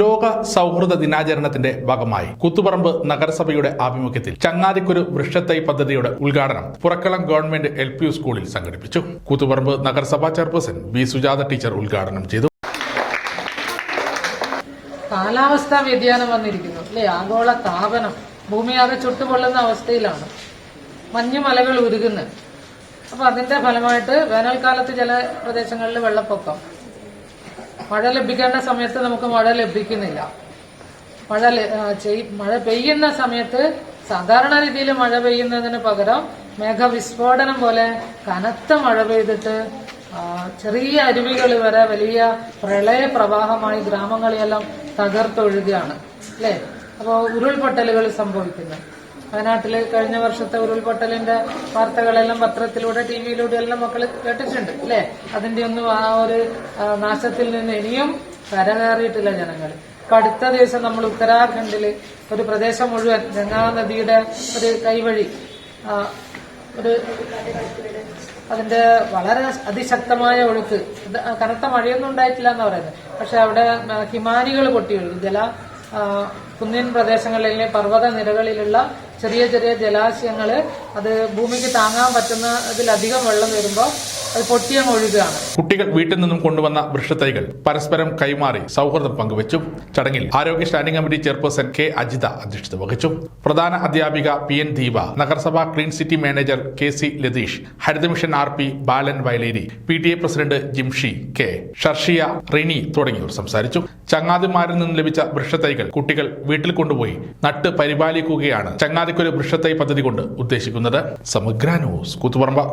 ലോക സൗഹൃദ ദിനാചരണത്തിന്റെ ഭാഗമായി കൂത്തുപറമ്പ് നഗരസഭയുടെ ആഭിമുഖ്യത്തിൽ ചങ്ങാതിക്കൊരു വൃക്ഷത്തൈ പദ്ധതിയുടെ ഉദ്ഘാടനം പുറക്കളം ഗവൺമെന്റ് എൽ പി സ്കൂളിൽ സംഘടിപ്പിച്ചു. കൂത്തുപറമ്പ് നഗരസഭാ ചെയർപേഴ്സൺ ബി സുജാത ടീച്ചർ ഉദ്ഘാടനം ചെയ്തു. കാലാവസ്ഥാ വ്യതിയാനം വന്നിരിക്കുന്നു. അല്ലെ? ആഗോള താപനം ഭൂമി ആകെ ചുട്ടുപൊള്ളുന്ന അവസ്ഥയിലാണ്. മഞ്ഞുമലകൾ ഉരുകുന്നത് അപ്പൊ അതിന്റെ ഫലമായിട്ട് വേനൽക്കാലത്ത് ചില പ്രദേശങ്ങളിൽ വെള്ളപ്പൊക്കം. മഴ ലഭിക്കേണ്ട സമയത്ത് നമുക്ക് മഴ ലഭിക്കുന്നില്ല. മഴ മഴ പെയ്യുന്ന സമയത്ത് സാധാരണ രീതിയിൽ മഴ പെയ്യുന്നതിന് പകരം മേഘവിസ്ഫോടനം പോലെ കനത്ത മഴ പെയ്തിട്ട് ചെറിയ അരുവികൾ വരെ വലിയ പ്രളയ പ്രവാഹമായി ഗ്രാമങ്ങളെയെല്ലാം തകർത്തൊഴുകയാണ്. അല്ലേ? അപ്പോൾ ഉരുൾപൊട്ടലുകൾ സംഭവിക്കുന്നു. വയനാട്ടിൽ കഴിഞ്ഞ വർഷത്തെ ഉരുൾപൊട്ടലിന്റെ വാർത്തകളെല്ലാം പത്രത്തിലൂടെ ടി വിയിലൂടെ എല്ലാം മക്കൾ കേട്ടിട്ടുണ്ട് അല്ലേ? അതിന്റെ ഒന്നും ആ ഒരു നാശത്തിൽ നിന്ന് ഇനിയും കരകയറിയിട്ടില്ല ജനങ്ങൾ ഇപ്പൊ അടുത്ത ദിവസം നമ്മൾ ഉത്തരാഖണ്ഡിൽ ഒരു പ്രദേശം മുഴുവൻ ഗംഗാ നദിയുടെ ഒരു കൈവഴി ഒരു അതിന്റെ വളരെ അതിശക്തമായ ഒഴുക്ക് കനത്ത മഴയൊന്നും ഉണ്ടായിട്ടില്ല എന്ന് പറയുന്നത്. പക്ഷെ അവിടെ ഹിമാനികൾ പൊട്ടിയുള്ളൂ ജല കുന്നിൻ പ്രദേശങ്ങളിലെ പർവത നിരകളിലുള്ള ചെറിയ ചെറിയ ജലാശയങ്ങൾ അത് ഭൂമിക്ക് താങ്ങാൻ പറ്റുന്നതിലധികം വെള്ളം വരുമ്പോൾ കുട്ടികൾ വീട്ടിൽ നിന്നും കൊണ്ടുവന്ന വൃക്ഷത്തൈകൾ പരസ്പരം കൈമാറി സൗഹൃദം പങ്കുവച്ചു. ചടങ്ങിൽ ആരോഗ്യ standing committee chairperson K Ajitha അധ്യക്ഷത വഹിച്ചു. പ്രധാന അധ്യാപിക പി എൻ ദീപ നഗരസഭ clean city manager K C Latheesh ഹരിതമിഷൻ R P Balan Vayaleri P T A president Jimshi K Sharshiya Rini തുടങ്ങിയവർ സംസാരിച്ചു. ചങ്ങാതിമാരിൽ നിന്ന് ലഭിച്ച വൃക്ഷത്തൈകൾ കുട്ടികൾ വീട്ടിൽ കൊണ്ടുപോയി നട്ട് പരിപാലിക്കുകയാണ് ചങ്ങാതിക്കൊരു വൃക്ഷത്തൈ പദ്ധതി കൊണ്ട് ഉദ്ദേശിക്കുന്നത്. സമഗ്ര ന്യൂസ് കൂത്തുപറമ്പ.